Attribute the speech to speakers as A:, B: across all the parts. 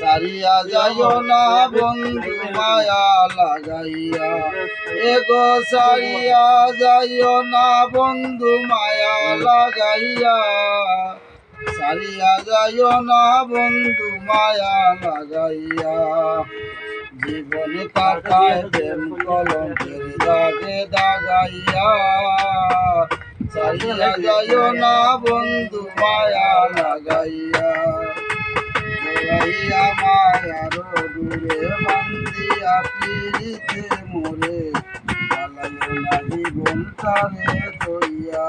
A: সারিয়া যাইও না বন্ধু মায়া লাগাইয়া। এগো সারিয়া যাইও না বন্ধু মায়া লাগাইয়া। সারিয়া যাইও না বন্ধু মায়া লাগাইয়া। জীবন কাটায় প্রেম কলঙ্কের দাগে দাগাইয়া। সারিয়া যাইও না বন্ধু মায়া লাগাইয়া। জড়াইয়া মায়ার দূরে বান্দিয়া পিড়িতে মোরে পালাইও না তারে তৈয়া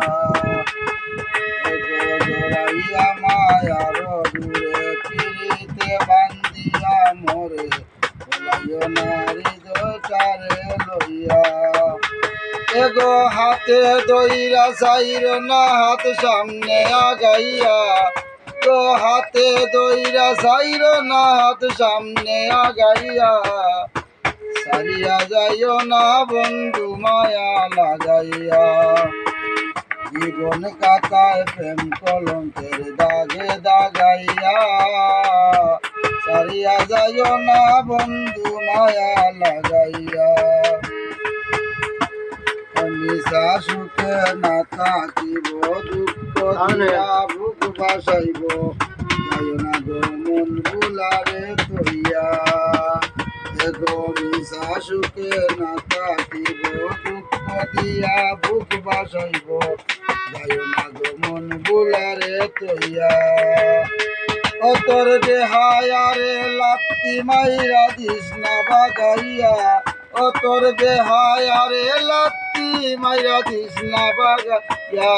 A: জড়াইয়া মায়ার দূরে পিড়িতে বান্দিয়া মোরে পালাইও না হৃদয় তারে লইয়া এগো হাতে দইরা সাইর না হাত সামনে আগাইয়া তো হাতে দইরা সাইর না হাত সামনে আগাইয়া। সারিয়া যাইও না বন্ধু মায়া লাগাইয়া। জীবন কাতায় প্রেম কলঙ্কের দাগে দাগাইয়া। সারিয়া যাইও না বন্ধু মায়া লাগাইয়া। নিশা সুখে না থাকিব দুঃখ বুক বাসাইব যাইও না গো মন বুলারে তৈয়া এগো নিশা সুখে না থাকিব দুঃখ দিয়া বুক বাসাইব যাইও না গো মন বুলারে তৈয়া অতর দেহায়ারে লাত্তি মাইরা দিস না বাগাইয়া। অতর দেহায়ারে লাত্তি মাইরা দিস না বাগাইয়া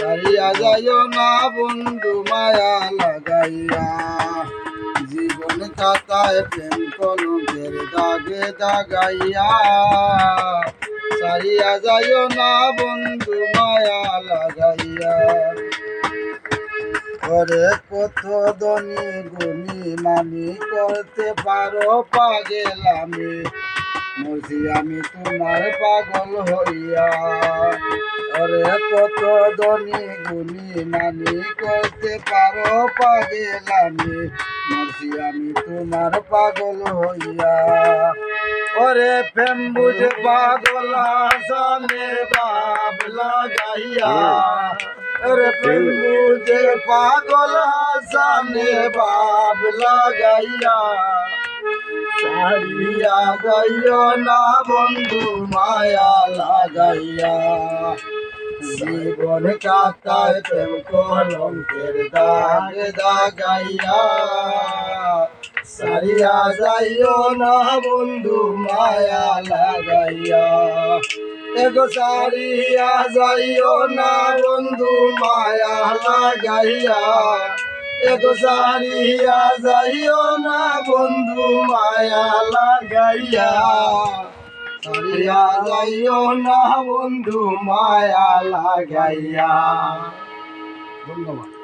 A: সারিয়া যাইও না বন্ধু, মায়া লাগাইয়া। জীবন কাতায় প্রেম কলঙ্কের দাগে দাগাইয়া। সারিয়া যাইও না বন্ধু, মায়া করে কত ধনী গুণী মানি করতে পারো পাগেল আমি মরছি আমি তোমার পাগল হইয়া। করে কত ধনী গুণী মানি করতে পারো পাগেল আমি মরছি আমি তোমার পাগল হইয়া। ওরে প্রেম বুঝে পাগল, জানে বাপ লাগাইয়া। বুঝে পাগল জানে বাপ লাগাইয়া সারিয়া গাইও না বন্ধু মায়া লাগাইয়া। জীবন কাতায় প্রেম কলঙ্কের দাগ দাগাইয়া সারিয়া যাইও না বন্ধু মায়া লাগাইয়া। এগো সারিয়া যাইও না বন্ধু মায়া লাগাইয়া। এগো সারিয়া যাইও না বন্ধু মায়া লাগাইয়া। সারিয়া যাইও না বন্ধু মায়া লাগাইয়া। ধন্যবাদ।